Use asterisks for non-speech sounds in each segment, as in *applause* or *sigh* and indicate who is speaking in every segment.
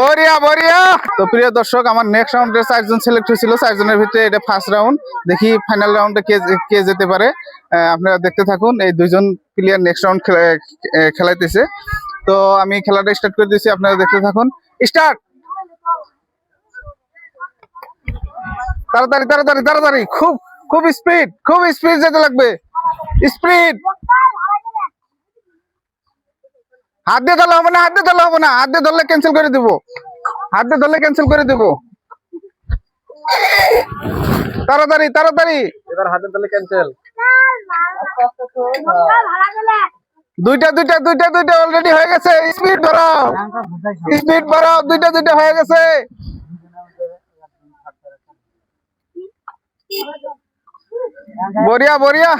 Speaker 1: বরিয়া বরিয়া তো প্রিয় দর্শক, আমার নেক্সট সিলেক্ট এটা ফার্স্ট দেখি ফাইনাল রাউন্ডে কে কে যেতে পারে। আপনারা দেখতে থাকুন। এই দুইজন প্লেয়ার নেক্সট রাউন্ড খেলাইতেছে। তো আমি খেলাটা স্টার্ট করে দিয়েছি। আপনারা দেখতে থাকুন। স্টার্ট তাড়াতাড়ি তাড়াতাড়ি তাড়াতাড়ি। খুব খুব স্পিড খুব স্পিড যেতে লাগবে। স্পিড হাত দিয়ে ধরলে হবে না হাত দিয়ে ধরলে হবে না। হাত দিয়ে ধরলে ক্যান্সেল করে দিব। হাত দিয়ে ধরলে ক্যান্সেল করে দিব। তাড়াতাড়ি তাড়াতাড়ি।
Speaker 2: এবার হাতে তাহলে ক্যান্সেল
Speaker 1: দুইটা দুইটা দুইটা দুইটা অলরেডি হয়ে গেছে। স্পিড বাড়াও। স্পিড বাড়াও। দুইটা দুইটা হয়ে গেছে। বরিয়া বরিয়া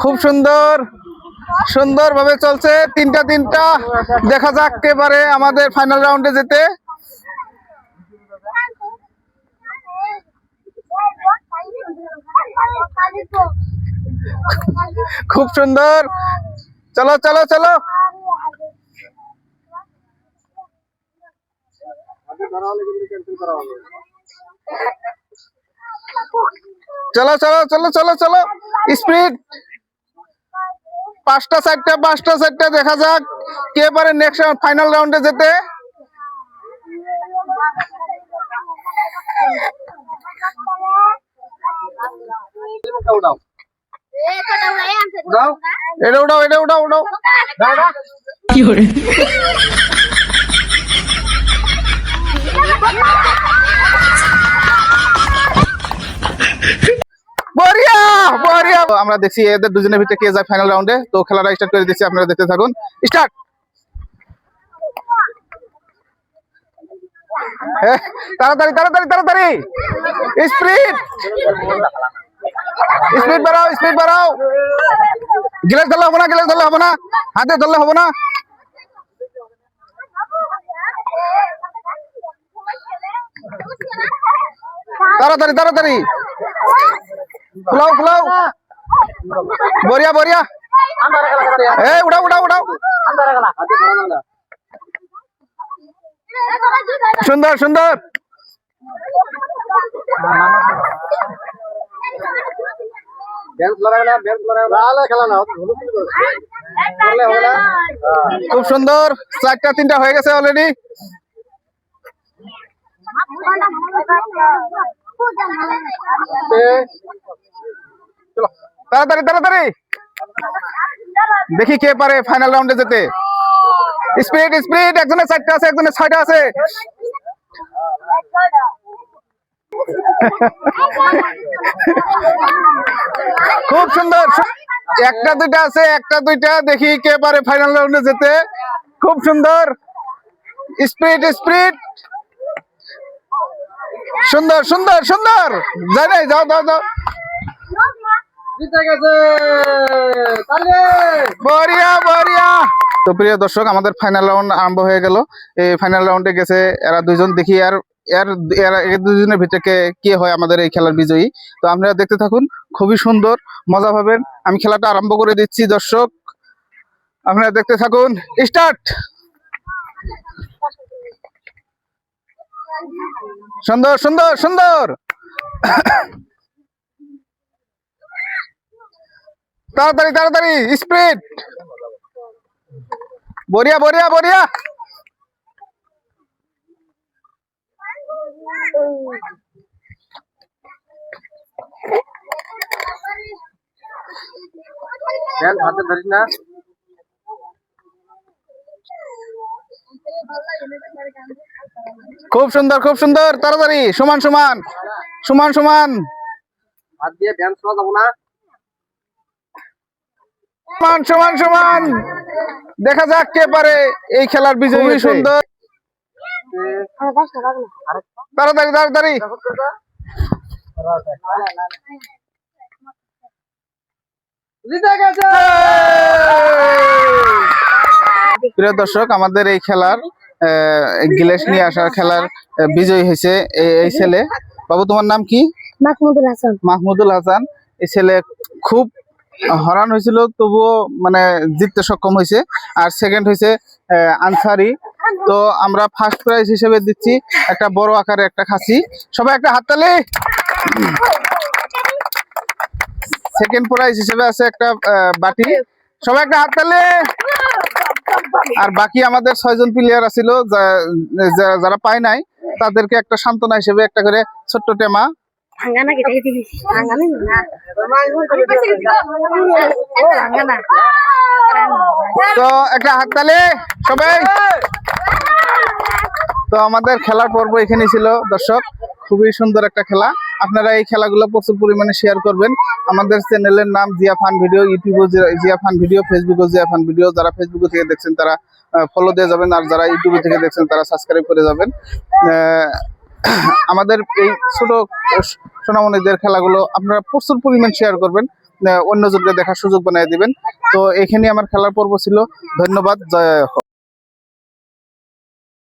Speaker 1: খুব সুন্দর। সুন্দর ভাবে চলছে, তিনটা তিনটা। দেখা যাক পারে আমাদের ফাইনাল রাউন্ডে যেতে। খুব সুন্দর। চলো চলো চলো। চলো চলো চলো চলো চলো। স্পিড পাঁচটা চারটা পাঁচটা চারটা দেখা যাক কে পারে নেক্সট ফাইনাল রাউন্ডে যেতে এটা উঠাও এটা উঠাও উঠাও
Speaker 2: দাঁড়া
Speaker 1: বরিয়া বরিয়া আমরা দেখছি এদের দুজনের ভিতরে কে যায় ফাইনাল রাউন্ডে তো খেলাটা স্টার্ট করে দিচ্ছি আপনারা দেখতে থাকুন। স্টার্ট তাড়াতাড়ি তাড়াতাড়ি তাড়াতাড়ি! স্পিড স্পিড বাড়াও স্পিড বাড়াও! গিলাস ধরলে হবে না গিলাস ধরলে হবে না। হাতে ধরলে হবে না। তাড়াতাড়ি তাড়াতাড়ি! খুলাও খুলাও বরিয়া বরিয়া এ উড়াও উড়াও উড়াও সুন্দর সুন্দর। খুব সুন্দর। চারটা, তিনটা হয়ে গেছে অলরেডি
Speaker 2: চলো
Speaker 1: তাড়াতাড়ি তাড়াতাড়ি। দেখি কে পারে ফাইনাল রাউন্ডে যেতে। স্পিড স্পিড একজনের চারটা আছে, একজনের ছয়টা আছে। খুব সুন্দর একটা, দুইটা আছে, একটা, দুইটা। দেখি কে পারে ফাইনাল রাউন্ডে যেতে। খুব সুন্দর। স্পিড স্পিড সুন্দর সুন্দর সুন্দর। যাই যাও যাও যাও।
Speaker 2: জিতে গেছে।
Speaker 1: তো প্রিয় দর্শক, আমাদের ফাইনাল রাউন্ড আরম্ভ হয়ে গেল। এই ফাইনাল রাউন্ডে গেছে এরা দুজন দেখি আর এরা, এর দুজনের ভিতরে কে- কে হয় আমাদের এই খেলার বিজয়ী। তো আপনারা দেখতে থাকুন, খুবই সুন্দর, মজা পাবেন। আমি খেলাটা আরম্ভ করে দিচ্ছি, দর্শক। আপনারা দেখতে থাকুন স্টার্ট সুন্দর সুন্দর সুন্দর! তাড়াতাড়ি তাড়াতাড়ি স্পিড বরিয়া বরিয়া বরিয়া
Speaker 2: ড্যান্স হাতে ধরিস না।
Speaker 1: খুব সুন্দর খুব সুন্দর তাড়াতাড়ি সমান সমান সমান সমান।
Speaker 2: হাত দিয়ে ড্যান্স করা যাব না।
Speaker 1: সমান সমান সমান দেখা যাক কে পারে এই খেলার বিজয়ী সুন্দর। তাড়াতাড়ি তাড়াতাড়ি প্রিয় দর্শক আমাদের এই খেলার আহ, গিলেস নিয়ে আসার খেলার বিজয়ী হয়েছে এই- এই ছেলে। বাবু তোমার নাম কি?
Speaker 3: মাহমুদুল হাসান।
Speaker 1: মাহমুদুল হাসান। এই ছেলে খুব হরান হয়েছিল, তবুও মানে জিততে সক্ষম হয়েছে। আর সেকেন্ড হয়েছে আনসারি। তো আমরা ফার্স্ট প্রাইজ হিসেবে দিচ্ছি একটা বড় আকারে একটা খাসি। সবাই একটা হাততালি সেকেন্ড প্রাইজ হিসেবে আছে একটা বাটি। সবাই একটা হাততালি আর বাকি আমাদের ছয়জন প্লেয়ার আছিল যারা পায় নাই, তাদেরকে একটা সান্ত্বনা হিসেবে একটা করে ছোট্ট টেমা
Speaker 3: Itu. Angana na. Angana.
Speaker 1: তো একটা সবাই তো আমাদের খেলার পর্ব এখানে ছিল, দর্শক খুবই সুন্দর একটা খেলা আপনারা এই খেলাগুলো প্রচুর পরিমাণে শেয়ার করবেন আমাদের চ্যানেলের নাম জিয়া ফান ভিডিও ইউটিউবে জিয়া ফান ভিডিও ফেসবুকে জিয়া ফান ভিডিও যারা ফেসবুকে থেকে দেখছেন, তারা ফলো দিয়ে যাবেন আর যারা ইউটিউবে থেকে দেখছেন, তারা সাবস্ক্রাইব করে যাবেন *coughs* আমাদের এই ছোট সোনামণিদের খেলাগুলো আপনারা প্রচুর পরিমাণ শেয়ার করবেন অন্যজনকে দেখার সুযোগ বানিয়ে দিবেন। তো এখানে আমার খেলার পর্ব ছিল। ধন্যবাদ, জয়